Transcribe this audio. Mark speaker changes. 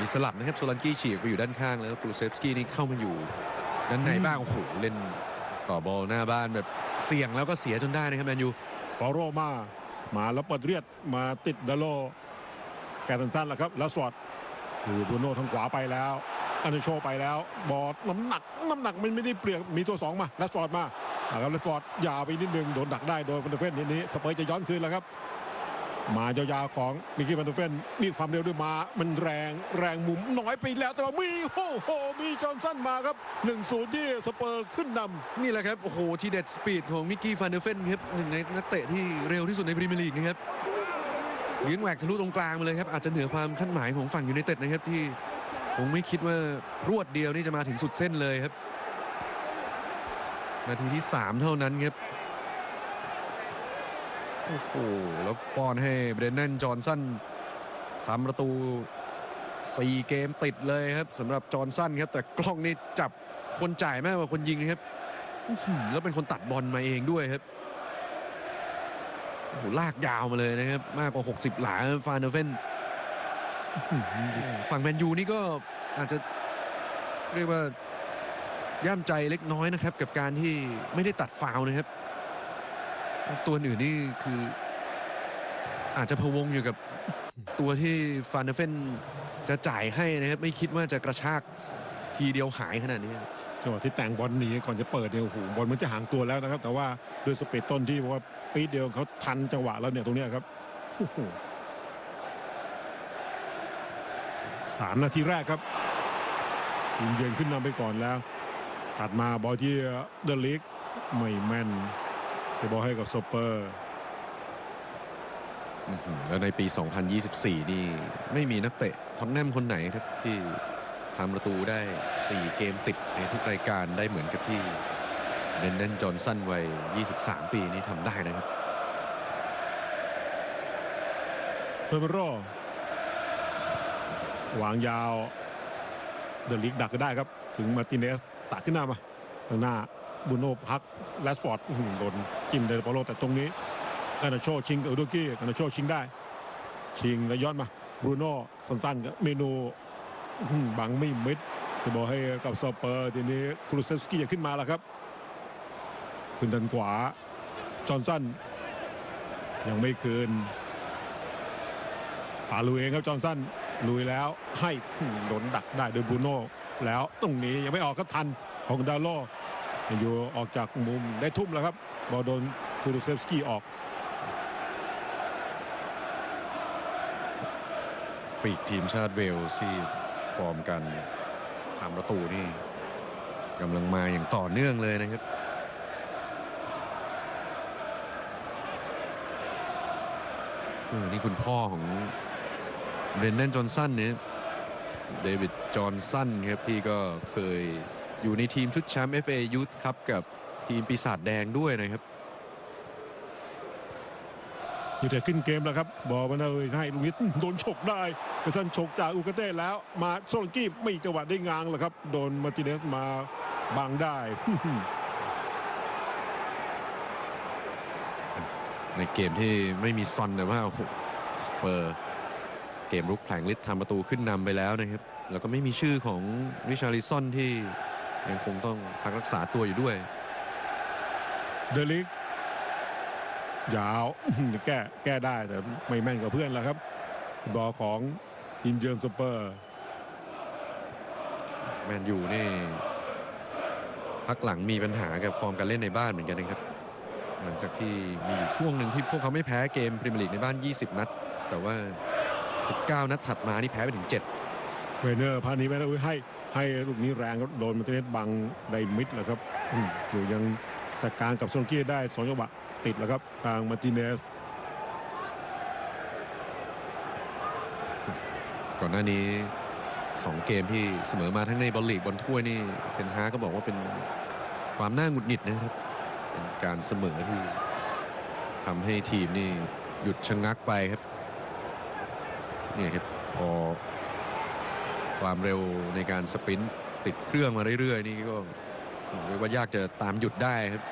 Speaker 1: มีสลับนะครับโซลันกี้ฉีกไปอยู่ด้านข้างแล้วกรูเซฟสกี้นี่เข้ามาอยู่ด้านในบ้างโอ้โหเล่นต่อบอลหน้าบ้านแบบเสี่ยงแล้วก็เสียจนได้นะครับแมนยู
Speaker 2: ฟอโรมามาแล้วเปิดเรียดมาติดดาโลแกตันตันแล้วครับแล้วสวอตดูบรูโน่ทางขวาไปแล้วอันโชไปแล้ว บอลน้ำหนักน้ำหนักมันไม่ได้เปลี่ยนมีตัวสองมาแลสฟอร์ดมาอ่าครับแลสฟอร์ดยาวไปนิดนึงโดนดักได้โดยฟันเดอร์เฟนทีนี้สเปอร์จะย้อนคืนแล้วครับ มายาวๆของมิกกี้ฟันเดอร์เฟนมีความเร็วด้วยมามันแรงแรงมุมน้อยไปแล้วแต่ว่ามีโอ้โหมีจอห์นสันมาครับ1-0ที่สเปอร์ขึ้นนำ
Speaker 1: นี่แหละครับโอ้โหทีเด็ดสปีดของมิกกี้ฟานเดอร์เฟนครับหนึ่งในนักเตะที่เร็วที่สุดในพรีเมียร์ลีกนะครับเลี้ยงแหวกทะลุตรงกลางมาเลยครับอาจจะเหนือความคาดหมายของฝั่งยูไนเต็ดนะครับที่ผมไม่คิดว่ารวดเดียวนี่จะมาถึงสุดเส้นเลยครับ นาทีที่ 3 เท่านั้นครับ โอ้โหแล้วป้อนให้เบรน n นนจอห์นสันทำประตู4เกมติดเลยครับสำหรับจอห์นสันครับแต่กล้องนี่จับคนจ่ายมากกว่าคนยิงนะครับแล้วเป็นคนตัดบอลมาเองด้วยครับโอ้โหลากยาวมาเลยนะครับ มากกว่า 60 หลาฟานเดเฟนฝั่งแมนยูนี่ก็อาจจะเรียกว่าย่ามใจเล็กน้อยนะครับ กับการที่ไม่ได้ตัดฟาวล์นะครับ ตัวอื่นนี่คือ อาจจะพะวงอยู่กับตัวที่ฟานเดอเฟนจะจ่ายให้นะครับ ไม่คิดว่าจะกระชากทีเดียวหายขนาดนี้
Speaker 2: จังหวะที่แต่งบอลหนีก่อนจะเปิดเนี่ยโอ้โหบอลมันจะห่างตัวแล้วนะครับ แต่ว่าด้วยสเปดต้นที่ว่าปีดเดียวเขาทันจังหวะแล้วเนี่ยตรงเนี้ยครับสามนาทีแรกครับทีมเยือนขึ้นนำไปก่อนแล้ว ตัดมาบอลที่เดลิกไม่แม่น สียบอลให้กับสเปอร์
Speaker 1: อื้อหือแล้วในปี 2024 นี่ไม่มีนักเตะท็อตแนมคนไหนครับที่ทำประตูได้ 4 เกมติดในทุกรายการได้เหมือนกับที่เดนเดนจอห์นสันวัย 23 ปีนี้ทำได้นะครับ
Speaker 2: เปเปโรวางยาว เดลิกดักก็ได้ครับ ถึงมาร์ติเนสสาดขึ้นหน้ามาทางหน้า บูโนพักแรดฟอร์ดโดนจิ้มเดลโปโลแต่ตรงนี้กานาโชชิงกับอุดกี้กานาโชชิงได้ ชิงแล้วย้อนมาบรูโน่สั้นๆกับเมนูบังไม่มิดสบอให้กับสเปอร์ทีนี้ครูเซฟสกี้จะขึ้นมาแล้วครับ ขึ้นด้านขวา จอห์นสันยังไม่คืนพาลุยเองครับจอห์นสันลุยแล้วให้โดนดักได้โดยบรูโน่แล้วตรงนี้ยังไม่ออกครับทันของดาโล อยู่ออกจากมุมได้ทุ่มแล้วครับบอลโดนคูรูเซฟสกี้ออก
Speaker 1: ปีกทีมชาติเวลส์ที่ฟอร์มกันทำประตูนี่กำลังมาอย่างต่อเนื่องเลยนะครับเออนี่คุณพ่อของเบรน d น n จอห์นสันเนี่ยเดวิดจอห์นสันครับที่ก็เคย อยู่ในทีมชุดแชมป์ FA Youth ครับกับทีมปีศาจแดงด้วยนะครับ
Speaker 2: อยู่แต่ขึ้นเกมแล้วครับ บอลมาเลยให้ลูกนี้โดนฉกได้เปซันฉกจากอูกาเต้แล้ว มาโซลังกี้ไม่จังหวะได้งางแล้วครับ โดนมาร์ติเนสมาบังได้
Speaker 1: ในเกมที่ไม่มีซอนแต่ว่าโอ้โหสเปอร์เกมรุกแผลงฤทธิ์ทำประตูขึ้นนำไปแล้วนะครับ แล้วก็ไม่มีชื่อของริชาริซอนที่ ยังคงต้องพักรักษาตัวอยู่ด้วย
Speaker 2: เดลิกยาวแก้แก้ได้แต่ไม่แม่นกับเพื่อนแล้วครับ บอลของทีมเยือนสเปอร์
Speaker 1: แมนยูนี่พักหลังมีปัญหากับฟอร์มการเล่นในบ้านเหมือนกันนะครับ หลังจากที่มีอยู่ช่วงหนึ่งที่พวกเขาไม่แพ้เกมพรีเมียร์ลีกในบ้าน 20 นัด แต่ว่า 19 นัดถัดมานี่แพ้ไปถึง 7
Speaker 2: เวเนอร์พานี้ไม่ได้อุ้ยให้ ให้ลูกนี้แรงครับโดนมาร์ติเนสบังไดมิดแล้วครับอยู่ยังจัดการกับโซลังกี้ได้สองจังหวะติดแล้วครับทางมาร์ติเนส
Speaker 1: ก่อนหน้านี้ 2 เกมที่เสมอมาทั้งในบอลลีกบอลถ้วยนี่เทนฮาก็บอกว่าเป็นความน่าหงุดหงิดนะครับเป็นการเสมอที่ทำให้ทีมนี่หยุดชะงักไปครับนี่ครับพอ ความเร็วในการสปรินต์ติดเครื่องมาเรื่อยๆ นี่ก็เรียกว่ายากจะตามหยุดได้ครับ